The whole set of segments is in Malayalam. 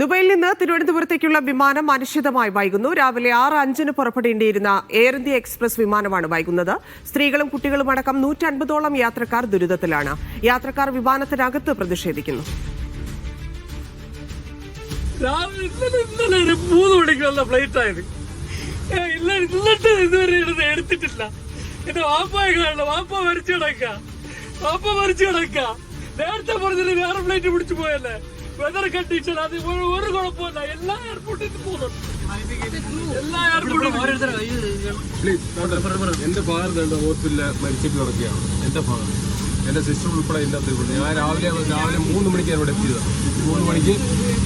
ദുബൈയിൽ നിന്ന് തിരുവനന്തപുരത്തേക്കുള്ള വിമാനം അനിശ്ചിതമായി വൈകുന്നു. രാവിലെ ആറ് അഞ്ചിന് പുറപ്പെടേണ്ടിയിരുന്ന എയർ ഇന്ത്യ എക്സ്പ്രസ് വിമാനമാണ് വൈകുന്നത്. സ്ത്രീകളും കുട്ടികളും അടക്കം നൂറ്റൻപതോളം യാത്രക്കാർ ദുരിതത്തിലാണ്. യാത്രക്കാർ വിമാനത്തിനകത്ത് പ്രതിഷേധിക്കുന്നു. മൂന്ന് മണിക്കുള്ള ഫ്ലൈറ്റ് ആയത്. ഇതുവരെ എടുത്തിട്ടില്ല. എന്റെ വാപ്പായ വാപ്പ മരിച്ചു വാപ്പ മരിച്ചു നേരത്തെ പറഞ്ഞിട്ട് വേറെ ഫ്ലൈറ്റ് പിടിച്ചു പോയല്ലേ? വെതർ കണ്ടീഷൻ അത് ഒരു- കുഴപ്പമില്ല എല്ലാ എയർപോർട്ടിൽ പോകുന്നുണ്ട്. എല്ലാ എന്റെ ഫാദർ രണ്ട് ഹോസ്പിറ്റലിൽ മരിച്ചിട്ട് കിടക്കുകയാണ് എന്റെ ഫാദർ എന്റെ സിസ്റ്റർ ഉൾപ്പെടെ എന്റെ അത്ര ഞാൻ രാവിലെ രാവിലെ മൂന്ന് മണിക്ക് ഇവിടെ എത്തിയത്. മൂന്ന് മണിക്ക്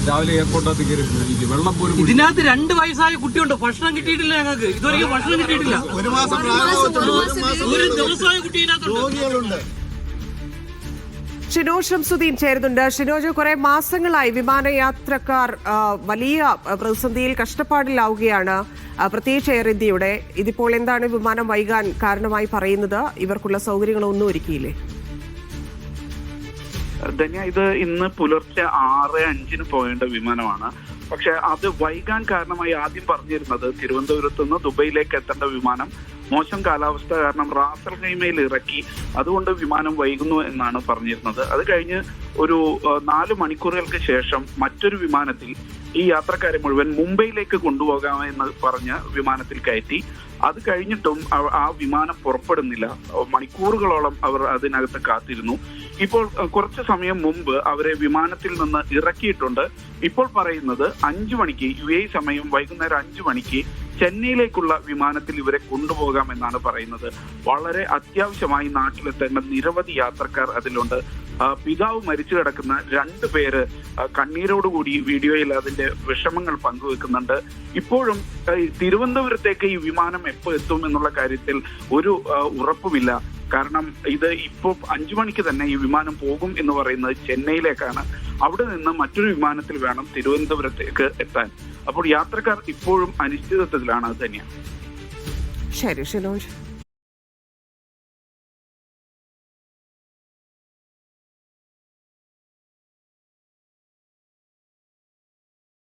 രാവിലെ എയർപോർട്ടിനകത്ത് കയറി എനിക്ക് വെള്ളം പോലും ഇതിനകത്ത് രണ്ട് വയസ്സായ കുട്ടിയുണ്ട്. ഭക്ഷണം കിട്ടിയിട്ടില്ല ഞങ്ങൾക്ക്. ഇതുവരെ ഭക്ഷണം കിട്ടിയിട്ടില്ല. ഒരു മാസം ഒരു ദിവസമായ കുട്ടി രോഗികളുണ്ട്. ഷിനോജ് ഷംസുദ്ദീൻ ചേരുന്നുണ്ട്. ഷിനോജ് കുറെ മാസങ്ങളായി വിമാനയാത്രക്കാർ വലിയ പ്രതിസന്ധിയിൽ കഷ്ടപ്പാടിലാവുകയാണ്. പ്രത്യേകിച്ച് എയർ ഇന്ത്യയുടെ. ഇതിപ്പോൾ എന്താണ് വിമാനം വൈകാൻ കാരണമായി പറയുന്നത്? ഇവർക്കുള്ള സൗകര്യങ്ങളൊന്നും ഒരുക്കിയില്ലേ? ധന്യ ഇത് ഇന്ന് പുലർച്ചെ ആറ് അഞ്ചിന് പോകേണ്ട വിമാനമാണ്. പക്ഷെ അത് വൈകാൻ കാരണമായി ആദ്യം പറഞ്ഞിരുന്നത് തിരുവനന്തപുരത്ത് നിന്ന് ദുബൈയിലേക്ക് എത്തേണ്ട വിമാനം മോശം കാലാവസ്ഥ കാരണം റാസൽ ഹൈമയിൽ ഇറക്കി. അതുകൊണ്ട് വിമാനം വൈകുന്നു എന്നാണ് പറഞ്ഞിരുന്നത്. അത് കഴിഞ്ഞ് ഒരു നാല് മണിക്കൂറുകൾക്ക് ശേഷം മറ്റൊരു വിമാനത്തിൽ ഈ യാത്രക്കാരെ മുഴുവൻ മുംബൈയിലേക്ക് കൊണ്ടുപോകാമെന്ന് പറഞ്ഞ് വിമാനത്തിൽ കയറ്റി. അത് കഴിഞ്ഞിട്ടും ആ വിമാനം പുറപ്പെടുന്നില്ല. മണിക്കൂറുകളോളം അവർ അതിനകത്ത് കാത്തിരുന്നു. ഇപ്പോൾ കുറച്ച് സമയം മുമ്പ് അവരെ വിമാനത്തിൽ നിന്ന് ഇറക്കിയിട്ടുണ്ട്. ഇപ്പോൾ പറയുന്നത് അഞ്ചു മണിക്ക് യു എ സമയം വൈകുന്നേരം അഞ്ചു മണിക്ക് ചെന്നൈയിലേക്കുള്ള വിമാനത്തിൽ ഇവരെ കൊണ്ടുപോകാമെന്നാണ് പറയുന്നത്. വളരെ അത്യാവശ്യമായി നാട്ടിലെത്തേണ്ട നിരവധി യാത്രക്കാർ അതിലുണ്ട്. പിതാവ് മരിച്ചു കിടക്കുന്ന രണ്ട് പേര് കണ്ണീരോടുകൂടി വീഡിയോയിൽ അതിന്റെ വിഷമങ്ങൾ പങ്കുവെക്കുന്നുണ്ട്. ഇപ്പോഴും തിരുവനന്തപുരത്തേക്ക് ഈ വിമാനം എപ്പോൾ എത്തും എന്നുള്ള കാര്യത്തിൽ ഒരു ഉറപ്പുമില്ല. കാരണം ഇത് ഇപ്പോൾ അഞ്ചു മണിക്ക് തന്നെ ഈ വിമാനം പോകും എന്ന് പറയുന്നത് ചെന്നൈയിലേക്കാണ്. അവിടെ നിന്ന് മറ്റൊരു വിമാനത്തിൽ വേണം തിരുവനന്തപുരത്തേക്ക് എത്താൻ. അപ്പോൾ യാത്രക്കാർ ഇപ്പോഴും അനിശ്ചിതത്വത്തിലാണ് തന്നെയാണ്. ശരി ഷിനോജ്